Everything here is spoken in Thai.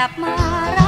กลับมารั